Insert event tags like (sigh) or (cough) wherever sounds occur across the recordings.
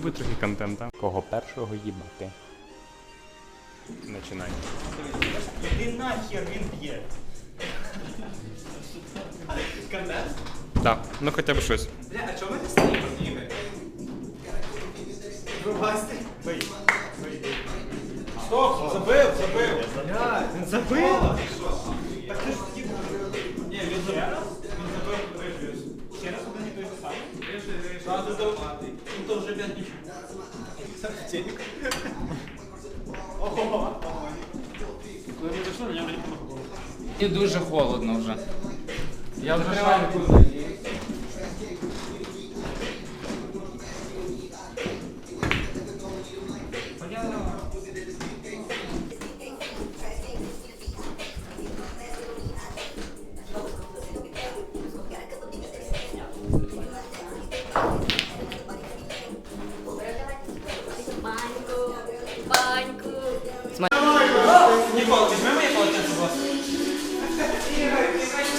буде трохи контента. Кого першого їбати? Починай. Він нахер він б'є. Контент? Так, ну хоча б щось. Бля, а чому ми не стоїмо, Ігор? Вибачте. Бий. Бий. Стоп, забив, забив. Він забив. Так ти ж типу. Ні, він забив. Він забив. Ще раз один і той же самий? Виживеш. А, ти здав. Ну то вже помогу. Мені дуже холодно вже. Я вже Закривай шарю.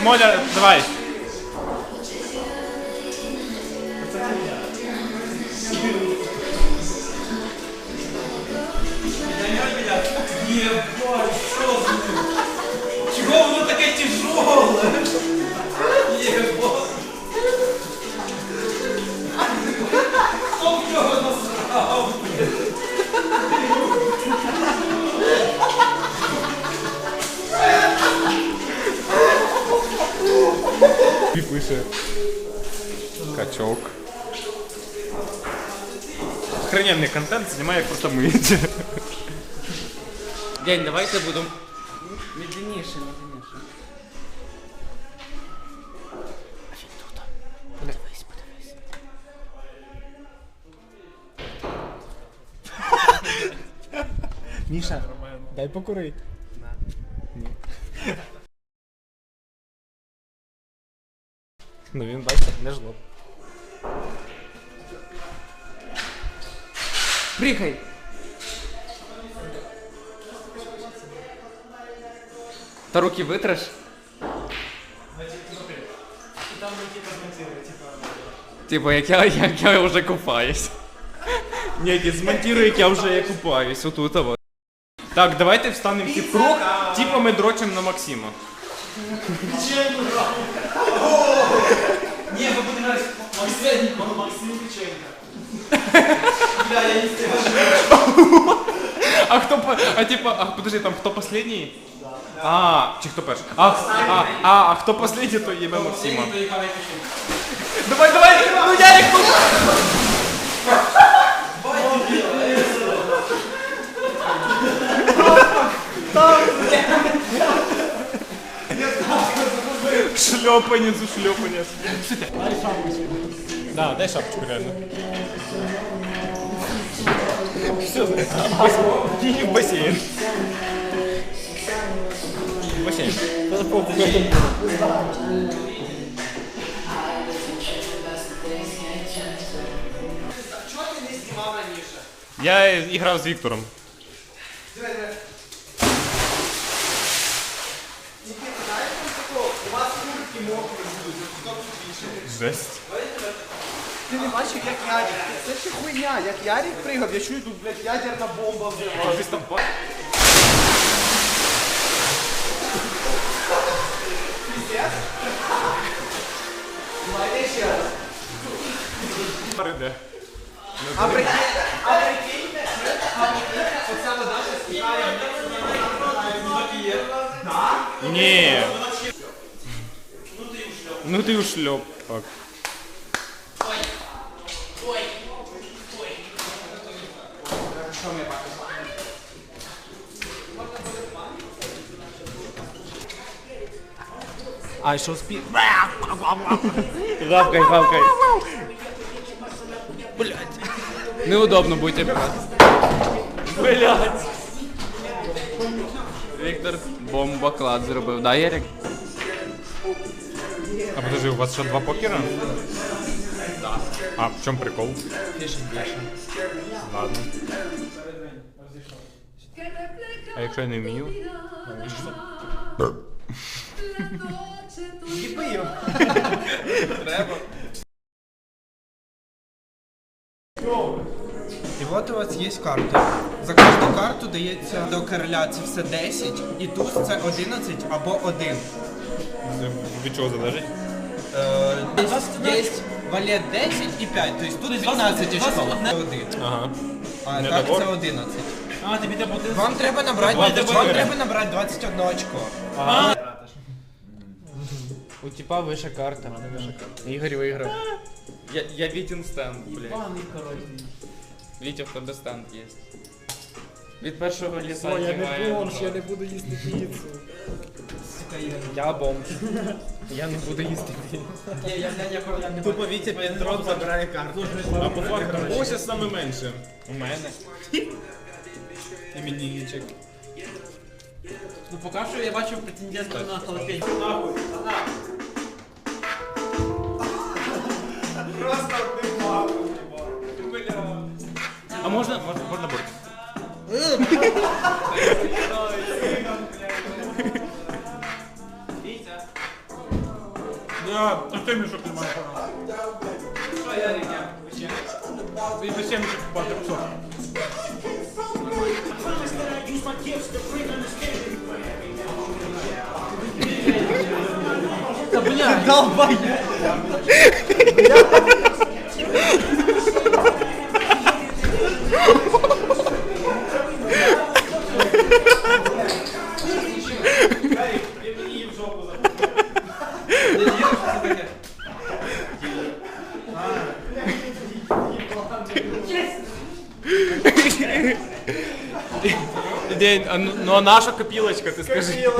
Смоля, давай. Ебать, І пише. Качок. Охрененний контент знімає як просто мить. День, давайте будемо медленніше, медленніше. Подивись, подивись. Міша, дай покурити. Ну він бачите, не жлоб. Прихай! Та руки витреш? Типа, як я, як я вже купаюсь. Ні, ті змонтируй, як я вже я купаюсь. Отут вот. Так, давайте встанемо в круг, типа ми дрочимо на Максима. Не, ви будете грати Максим, Максим Печенька. (laughs) Бля, я не стягаю. А хто по- а типа, а подожди, там хто последній? А, чи хто перший? А, а, а, а хто последній, то їбе Максима. Давай, давай, ну Ярик, ну! Шлепанец, ушлепанец. Дай шапочку. Да, дай шапочку реально. Все, иди в бассейн. В бассейн. Чого ти не знімав раніше? Я грав з Віктором. Жесть. Ти не бачив, як Ярик? Це ще хуйня, як Ярик пригав, я чую тут, блядь, ядерна бомба взривається. Пиздец? Давайте ще раз. Іде. А прикиньте, а прикиньте, а прикиньте, оця вода ще стікає вниз, так і є. Да? Ні. Ну ти ушлепок. Що ми бачимо? А що спі... Гавкай, гавкай. Неудобно будете брати. Блять. Віктор бомбоклад зробив, да, Ярик? А подожди, у вас що два покера? Да. А в чому прикол? Ладно. А якщо я не вмію? Його. Треба. от у вас є карта. За кожну карту дається до короля це все 10, і туз це 11 або 1. Від чого залежить? Е, Є валет 10 і 5, тобто тут 15 очков. Це 1. Ага. А Не так добор? це 11. А, тобі треба один. Вам треба набрати, вам 24. треба набрати 21 очко. У типа вища карта. Ігор виграв. Я, я Вітін стенд, блядь. Вітя, в тебе стенд є. Від першого ліса я не бомж, я не буду їсти піцу. Я бомж. Я не буду їсти піцу. Тупо Вітя Пендрон забирає карту. А по факту, це саме менше. У мене. Іменінничок. Ну поки що я бачив претендента на халапеньо. Нахуй. А можна, можна, можна борти? Я, а ти мішок не має Що я І зачем мішок купати? Що? Та блядь, долбай! (laughs) День, а, ну, ну а наша копілочка, ти скажи.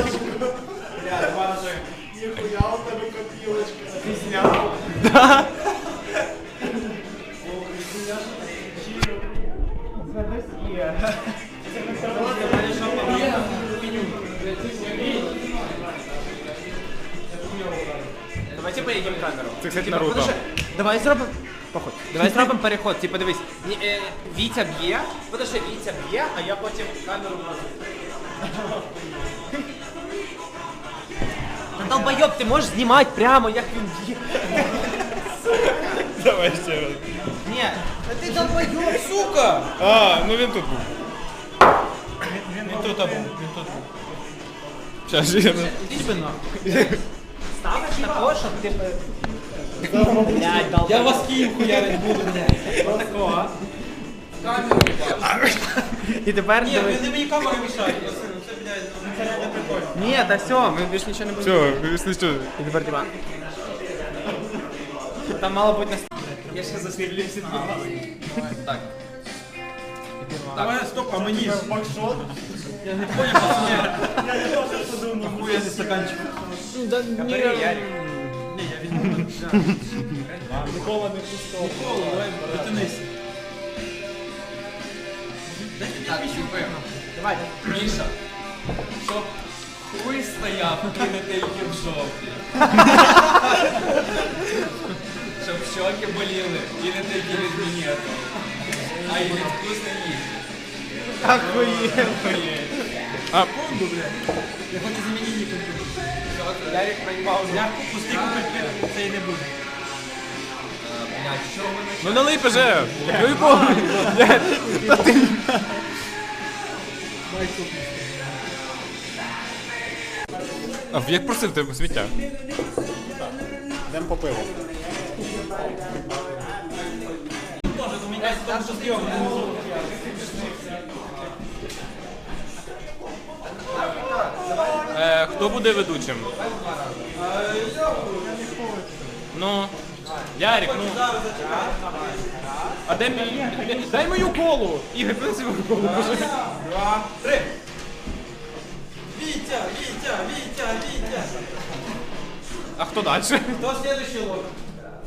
Давайте поїдемо камеру. Це, кстати, Наруто. Давай зробимо. Давай зробимо переход. Типа дивись. Ні, е, Вітя б'є, подожди, Вітя б'є, а я потім камеру можу. Та долбойоб, ти можеш знімати прямо, як він б'є. Давай ще раз. Ні, та ти долбойоб, сука! А, ну він тут був. Він тут був, він тут був. Щас, я... Іди себе нахуй. Такого, щоб ти... Блядь, долбойоб. Я вас Київ хуярить буду, блядь. Такого. І тепер Ні, ви мені камеру мішають, це, блядь, ну, це реально прикольно. Ні, та все, ми більше нічого не будемо. Все, якщо що. І тепер типа. Там мало бути на Я ще засвітлюю Так. Давай, стоп, а мені? Я не понял. Я не то, що подумав. Хуя зі стаканчик. Да ні. Ні, я візьму. Микола не пустов. Микола, давай, дотянись. Так, типи. Давай. Міша. Щоб хуй стояв і не (laughs) тільки в жовті. Щоб щоки боліли і не тільки від мінету. А й від вкусної їжі. А, Я хочу замінити її Я пусти купити, це і не буде. Блядь, що ви на ну. Ну і бо. А як просив тебе сміття? Дем по пиву. Тоже, у меня там что съем. Е, хто буде ведучим? Ну, Ярик, ну. А де мій? Дай мою колу! Ігор, принеси мою колу, боже. Два, три. Витя, Витя, Витя, Витя. А хто далі? Кто следующий лох?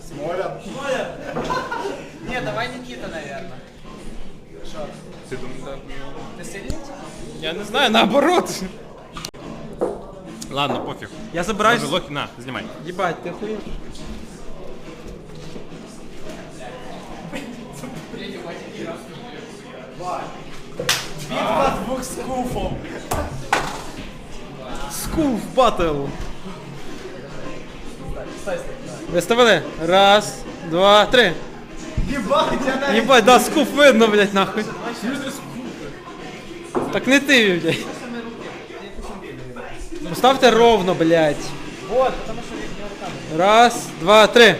Смоля. Смоля. Не, давай Никита, наверное. Ти думаєш? Ты сильный? Я не знаю, наоборот. Ладно, пофіг. Я. Може, Лохи, на, знімай. Ебать, ты хуй. Битва двух скуфов. Скуф батл. Виставили? Раз, два, три. Єбать, я навіть... Єбать, да, скуп видно, блядь, нахуй. Так не ти, блядь. Поставте ровно, блядь. Вот, потому що він не руками. Раз, два, три.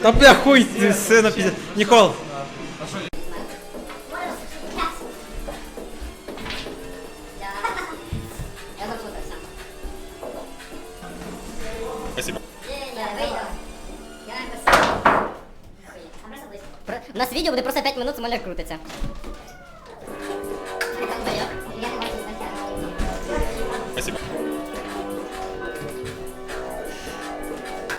Та бля, хуй ти, сина піздець. Нікол. Я запутався. Спасибо. Я вийду. Я якось... У нас відео буде просто 5 минут, самоліт крутиться.